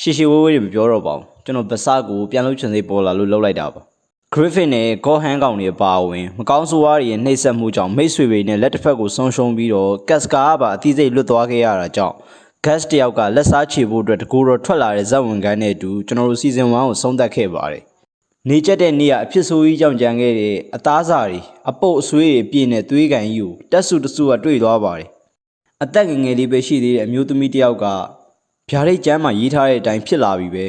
ရှီရှီဝေးဝေးတွေမပြောတော့ပါဘူးကျွန်တော်ဗစကိုပြန်လို့ချင်စိတ်ပေါ်လာလို့လှုပ်လိုက်တာပါ Griffin နဲ့ Gohan ကောင်တွေပါဝင်မကောင်းဆိုးဝါးတွေရဲ့နှိပ်စက်မှုကြောင့်မိတ်ဆွေတွေနဲ့လက်တစ်ဖက်ကိုဆုံးရှုံးပြီးတော့ Casca ကပါအသီးစိတ်လွတ်သွားခဲ့ရတာကြောင့် Gas တယောက်ကလက်စားချေဖို့အတွက်တကူတော့ထွက်လာတဲ့ဇက်ဝင်ကန်းနဲ့အတူကျွန်တော်တို့ Season 1ကိုဆုံးသက်ခဲ့ပါတယ်နေကျက်တဲ့နေ့ကအဖြစ်ဆိုးကြီးကြောင့်ကြံခဲ့တဲ့အသားစာတွေအပုတ်အဆွေးတွေပြည့်နေသွေးကန်ကြီးကိုတက်စုတစုကတွေ့သွားပါတယ်အသက်ငယ်ငယ်လေးပဲရှိသေးတဲ့အမျိုးသမီးတစ်ယောက်က ဗျာဒိတ်ကျမ်းမှာရေးထားတဲ့အတိုင်းဖြစ်လာပြီပဲ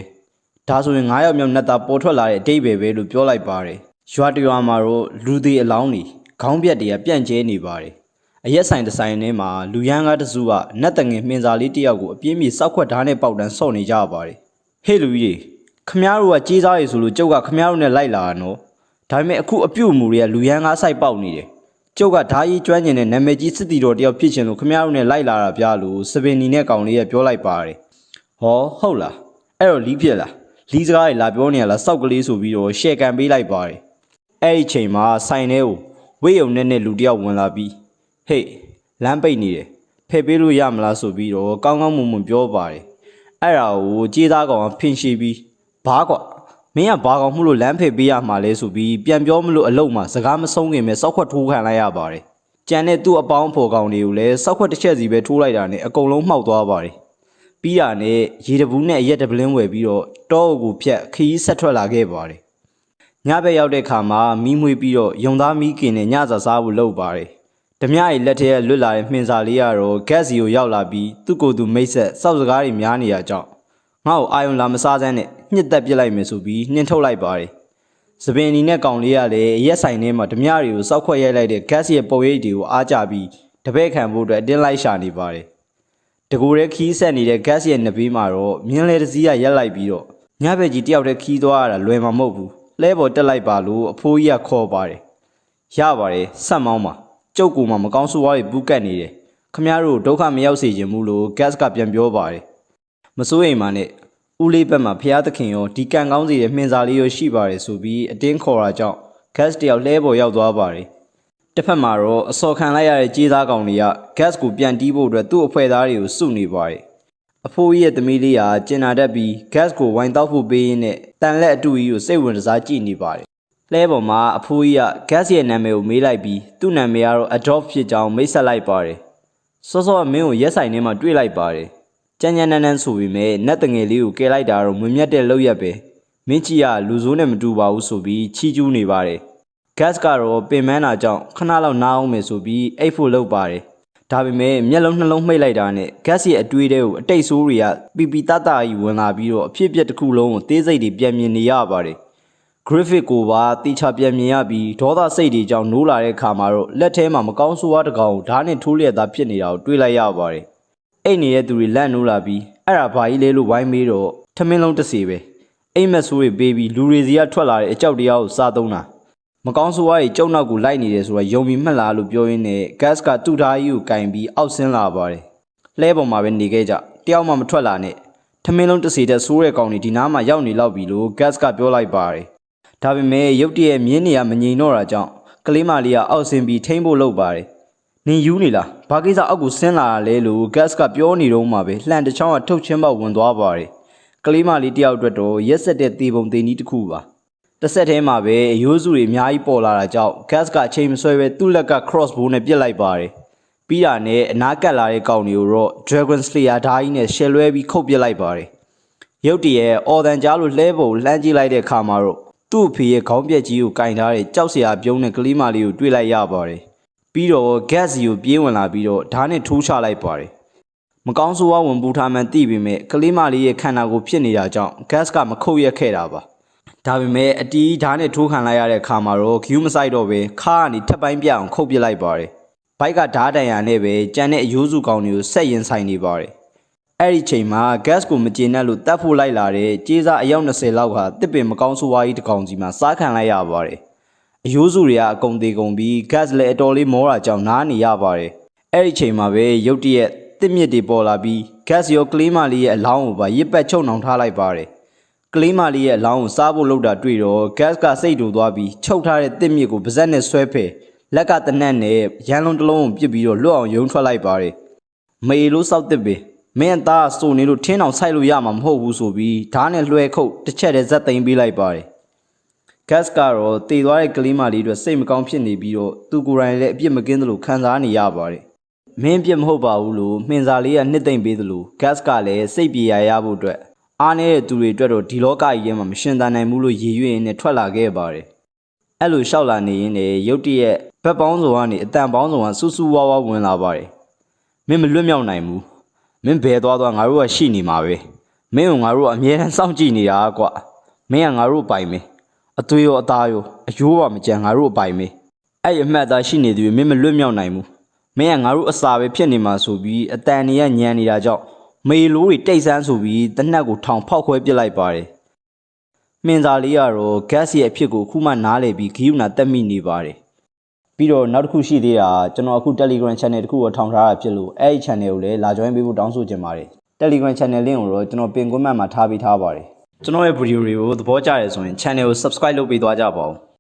ဒါဆိုရင်9ယောက်မြောက်နှစ်သားပေါ်ထွက်လာတဲ့အတိတ်ပဲပဲလို့ပြောလိုက်ပါတယ်ရွာတရွာမှာတော့လူသေးအလောင်းတွေခေါင်းပြက်တွေကပြန့်ကျဲနေပါတယ်အရက်ဆိုင်တစ်ဆိုင်ထဲမှာလူရန်ကားတစ်စုကနတ်တငယ်မှင်စာလေးတစ်ယောက်ကိုအပြင်းပြေစောက်ခွက်ဓာတ်နဲ့ပေါက်တန်းဆော့နေကြပါတယ်ဟေ့လူကြီးတွေခမားတို့ကကြေးစားရည်ဆိုလို့ကျုပ်ကခမားတို့နဲ့လိုက်လာတာနော်ဒါပေမဲ့အခုအပြုတ်မူတွေကလူရန်ကားဆိုင်ပေါက်နေတယ်ကျုပ်ကဓာကြီးကျွမ်းကျင်တဲ့နာမည်ကြီးစစ်တီတော်တယောက်ဖြစ်ချင်လို့ခမရတို့နဲ့လိုက်လာတာပြလို့စပင်နီနဲ့ကောင်လေးကပြောလိုက်ပါတယ်။ ဟောဟုတ်လားအဲ့တော့လီးဖြစ်လားလီးစကားတွေလာပြောနေရလားစောက်ကလေးဆိုပြီးတော့ရှယ်ကန်ပေးလိုက်ပါတယ်။အဲ့ဒီချိန်မှာဆိုင်ထဲကိုဝေးယုံနဲ့နဲ့လူတယောက်ဝင်လာပြီးဟေးလမ်းပိတ်နေတယ်ဖယ်ပေးလို့ရမလားဆိုပြီးတော့ကောင်းကောင်းမွန်မွန်ပြောပါတယ်။အဲ့ဒါကိုကြေးသားကောင်ကဖင်ရှိပြီးဘာကွာမင်းကဘာကောင်မှုလို့လမ်းဖယ်ပေးရမှာလဲဆိုပြီးပြန်ပြောမလို့အလုံးမှာစကားမဆုံးခင်ပဲစောက်ခွက်ထိုးခံလိုက်ရပါတယ်။ကြံတဲ့သူ့အပေါင်းဖော်ကောင်တွေကိုလည်းစောက်ခွက်တစ်ချက်စီပဲထိုးလိုက်တာနဲ့အကုန်လုံးမှောက်သွားပါတယ်။ ပြီးတာနဲ့ရေတဘူးနဲ့အရက်တပလင်းဝယ်ပြီးတော့တောအုပ်ကိုဖြတ်ခီးဆက်ထွက်လာခဲ့ပါတယ်။ညဘက်ရောက်တဲ့ခါမှာမီးမွေးပြီးတော့ယုံသားမီးကင်နဲ့ညစာစားဖို့လုပ်ပါတယ်။ဓမြရဲ့လက်ထဲကလွတ်လာတဲ့မှင်စာလေးကတော့ gas စီကိုရောက်လာပြီးသူ့ကိုယ်သူမိတ်ဆက်စောက်စကားတွေများနေရကြောင်းငါ့ကိုအာယုံလာမစားစမ်းနဲ့ညှစ်သက်ပစ်လိုက်မယ်ဆိုပြီးနှင်ထုတ်လိုက်ပါတယ်။စပင်အနီနဲ့ကောင်လေးကလည်းရက်ဆိုင်ထဲမှာဓမြတွေကိုစောက်ခွက်ရိုက်လိုက်တဲ့ gas ရဲ့ပုံရိပ်တွေကိုအားကြပြီးတပည့်ခံဖို့အတွက်အတင်းလိုက်ရှာနေပါတယ်။ တကူရဲခီးဆက်နေတဲ့ gas ရဲ့နှစ်ဘေးမှာတော့မြင်းလဲတစ်စီးကရက်လိုက်ပြီးတော့ညဘက်ကြီးတယောက်တည်းခီးသွားရတာလွယ်မှာမဟုတ်ဘူး။လဲပေါ်တက်လိုက်ပါလို့အဖိုးကြီးကခေါ်ပါတယ်။ရပါတယ်ဆက်မောင်းပါ။ကျုပ်ကူမှမကောင်းဆိုးဝါးတွေပူးကတ်နေတယ်။ခမရတို့ဒုက္ခမရောက်စေချင်ဘူးလို့ gas ကပြန်ပြောပါတယ်။မစိုးရိမ်ပါနဲ့ဦးလေးဘက်မှာဖျားသခင်ရောဒီကန်ကောင်းစီရဲ့မှင်စာလေးရောရှိပါတယ်ဆိုပြီးအတင်းခေါ်တာကြောင့် gas တယောက်လှဲပေါ်ရောက်သွားပါတယ် တစ်ဖက်မှာတော့အစော်ခံလိုက်ရတဲ့ကြေးသားကောင်တွေက gas ကိုပြန်တီးဖို့အတွက်သူ့အဖွဲသားတွေကိုစုနေပါတယ်အဖိုးကြီးရဲ့သမီးလေးဟာကျင်နာတတ်ပြီး gas ကိုဝိုင်းတောက်ဖို့ပေးရင်းနဲ့တန်လက်အတူကြီးကိုစိတ်ဝင်စားကြည့်နေပါတယ်လှဲပေါ်မှာအဖိုးကြီးက gas ရဲ့နာမည်ကိုမေးလိုက်ပြီးသူ့နာမည်ကတော့ adopt ဖြစ်ကြောင်းမိတ်ဆက်လိုက်ပါတယ်စောစောကမင်းကိုရက်ဆိုင်ထဲမှာတွေ့လိုက်ပါတယ်ကြမ်းကြမ်းနန်းနန်းဆိုပေမဲ့နတ်တငယ်လေးကိုကဲလိုက်တာတော့မွင်မြတ်တဲ့လောက်ရက်ပဲမင်းကြီးကလူဆိုးနဲ့မတူပါဘူးဆိုပြီးချီးကျူးနေပါတယ် ဂတ်ကတော့ပင်မန်းတာကြောင့်ခဏလောက်နားအောင်မယ်ဆိုပြီးအိတ်ဖို့လုပ်ပါတယ်ဒါပေမဲ့မျက်လုံးနှလုံးမှိတ်လိုက်တာနဲ့ဂတ်ရဲ့အတွေးတွေကိုအတိတ်ဆိုးတွေကပီပီတတကြီးဝင်လာပြီးတော့အဖြစ်အပျက်တစ်ခုလုံးကိုသေးစိတ်တွေပြန်မြင်နေရပါတယ် Griffith ကိုပါတေချာပြန်မြင်ရပြီးဒေါသစိတ်တွေကြောင့်နိုးလာတဲ့ခါမှာတော့လက်ထဲမှာမကောင်းဆိုးဝါးတစ်ကောင်ကိုဓာတ်နဲ့ထိုးလျက်သားဖြစ်နေတာကိုတွေ့လိုက်ရပါတယ်။အိတ်နေတဲ့သူတွေလန့်နိုးလာပြီးအဲ့ဒါဘာကြီးလဲလို့ဝိုင်းမေးတော့ထမင်းလုံးတစ်စီပဲအိမ်မက်ဆိုးတွေပေးပြီးလူတွေစီကထွက်လာတဲ့အကြောက်တရားကိုစားသုံးတာ မကောင်းဆိုးဝါးတွေကျုံနောက်ကိုလိုက်နေတယ်ဆိုတော့ယုံပြီးမှတ်လာလို့ပြောရင်းနဲ့ gas ကတူထားကြီးကိုကင်ပြီးအောက်ဆင်းလာပါတယ်။လှဲပေါ်မှာပဲနေခဲ့ကြတယောက်မှမထွက်လာနဲ့ထမင်းလုံးတစ်စီတဲ့ဆိုးတဲ့ကောင်တွေဒီနားမှာရောက်နေလောက်ပြီလို့ gas ကပြောလိုက်ပါတယ်။ဒါပေမဲ့ရုတ်တရက်မြင်းနေရမငြိမ်တော့တာကြောင့်ကလေးမလေးကအောက်ဆင်းပြီးထိမ့်ဖို့လုပ်ပါတယ်။နင်ယူနေလား။ဘာကိစ္စအောက်ကိုဆင်းလာတာလဲလို့ gas ကပြောနေတော့မှပဲလှန်တစ်ချောင်းကထုတ်ချင်းပေါက်ဝင်သွားပါတယ်။ကလေးမလေးတယောက်အတွက်တော့ရက်ဆက်တဲ့တေပုံတေနီးတစ်ခုပါ။ တစ်ဆက်တည်းမှာပဲအယိုးစုတွေအများကြီးပေါ်လာတာကြောင့် gas ကအချိန်မဆွဲပဲသူ့လက်က crossbow နဲ့ပစ်လိုက်ပါတယ်။ပြီးတာနဲ့အနားကပ်လာတဲ့ကောင်တွေကိုတော့ dragon slayer ဓာတ်ကြီးနဲ့ရှယ်လွဲပြီးခုတ်ပစ်လိုက်ပါတယ်။ရုတ်တရက်အော်တန်ကြားလို့လှဲပုံလှမ်းကြည့်လိုက်တဲ့အခါမှာတော့သူ့အဖေရဲ့ခေါင်းပြက်ကြီးကိုကင်ထားတဲ့ကြောက်စရာပြုံးတဲ့ကလေးမလေးကိုတွေ့လိုက်ရပါတယ်။ပြီးတော့ gas စီကိုပြေးဝင်လာပြီးတော့ဓာတ်နဲ့ထိုးချလိုက်ပါတယ်။မကောင်းဆိုးဝါးဝင်ပူထားမှန်းသိပေမဲ့ကလေးမလေးရဲ့ခန္ဓာကိုယ်ဖြစ်နေတာကြောင့် gas ကမခုတ်ရက်ခဲ့တာပါ။ ဒါပေမဲ့အတီးဓာတ်နဲ့ထိုးခံလိုက်ရတဲ့အခါမှာတော့ queue မဆိုင်တော့ပဲခါကနေထပ်ပိုင်းပြအောင်ခုတ်ပစ်လိုက်ပါတယ်။ဘိုက်ကဓာတ်တန်ရနဲ့ပဲကြံတဲ့အယိုးစုကောင်တွေကိုဆက်ရင်ဆိုင်နေပါတယ်။အဲ့ဒီချိန်မှာ gas ကိုမကျေနပ်လို့တတ်ဖို့လိုက်လာတဲ့ကြေးစားအယောက်20လောက်ဟာတစ်ပင်မကောင်းဆိုးဝါးကြီးတစ်ကောင်စီမှာစားခံလိုက်ရပါတယ်။အယိုးစုတွေကအကုန်သေးကုန်ပြီး gas လည်းအတော်လေးမောတာကြောင့်နားနေရပါတယ်။အဲ့ဒီချိန်မှာပဲရုတ်တရက်တစ်မြစ်တွေပေါ်လာပြီး gas ရောကလေးမလေးရဲ့အလောင်းကိုပါရစ်ပတ်ချုပ်နှောင်ထားလိုက်ပါတယ်။ ကလေးမလေးရဲ့အလောင်းကိုစားဖို့လုပ်တာတွေ့တော့ gas ကစိတ်တူသွားပြီးချုပ်ထားတဲ့တစ်မြစ်ကိုပါဇက်နဲ့ဆွဲဖယ်လက်ကတနက်နဲ့ရန်လုံးတစ်လုံးကိုပစ်ပြီးတော့လွတ်အောင်ယုံထွက်လိုက်ပါတယ်။မေလို့စောက်တစ်ပင်မင်းအသားစုံနေလို့ထင်းအောင်ဆိုင်လို့ရမှာမဟုတ်ဘူးဆိုပြီးဓာတ်နဲ့လွှဲခုတ်တစ်ချက်တည်းဇက်သိမ်းပေးလိုက်ပါတယ်ဂတ်ကတော့တည်သွားတဲ့ကလေးမလေးအတွက်စိတ်မကောင်းဖြစ်နေပြီးတော့သူကိုယ်တိုင်လည်းအပြစ်မကင်းသလိုခံစားနေရပါတယ်။မင်းအပြစ်မဟုတ်ပါဘူးလို့မှင်စာလေးကနှစ်သိမ့်ပေးသလိုဂတ်ကလည်းစိတ်ပြေရရဖို့အတွက် အားနေတဲ့သူတွေအတွက်တော့ဒီလောကကြီးထဲမှာမရှင်သန်နိုင်ဘူးလို့ရည်ရွယ်ရင်းနဲ့ထွက်လာခဲ့ပါတယ်။အဲ့လိုလျှောက်လာနေရင်လည်းရုတ်တရက်ဘက်ပေါင်းစုံကနေအတန်ပေါင်းစုံကစူးစူးဝါးဝါဝင်လာပါတယ်။မင်းမလွတ်မြောက်နိုင်ဘူး။မင်းဘယ်သွားသွားငါတို့ကရှိနေမှာပဲ။မင်းကငါတို့ကအမြဲတမ်းစောင့်ကြည့်နေတာကွာ။မင်းကငါတို့ပိုင်မယ်။အသွေးရောအသားရောအယိုးပါမကြံငါတို့အပိုင်မေးအဲ့ဒီအမှတ်အသားရှိနေသူတွေမင်းမလွတ်မြောက်နိုင်ဘူးမင်းကငါတို့အစာပဲဖြစ်နေမှာဆိုပြီးအတန်နေရညံနေတာကြောင့် မေလိုးတွေတိတ်ဆန်းဆိုပြီးတနက်ကိုထောင်ဖောက်ခွဲပစ်လိုက်ပါတယ်မင်းသားလေးကတော့ဂတ်ရဲ့အဖြစ်ကိုအခုမှနားလည်ပြီးဂီယူနာတက်မိနေပါတယ်ပြီးတော့နောက်တစ်ခုရှိသေးတာကျွန်တော်အခု Telegram Channel တစ်ခုကိုထောင်ထားတာဖြစ်လို့အဲ့ဒီ channel ကိုလည်းလာ join ပေးဖို့တောင်းဆိုချင်ပါတယ် Telegram Channel link ကိုတော့ကျွန်တော်ပင် comment မှာထားပေးထားပါတယ်ကျွန်တော်ရဲ့ video တွေကိုသဘောကျတယ်ဆိုရင် channel ကို subscribe လုပ်ပေးသွားကြပါဦး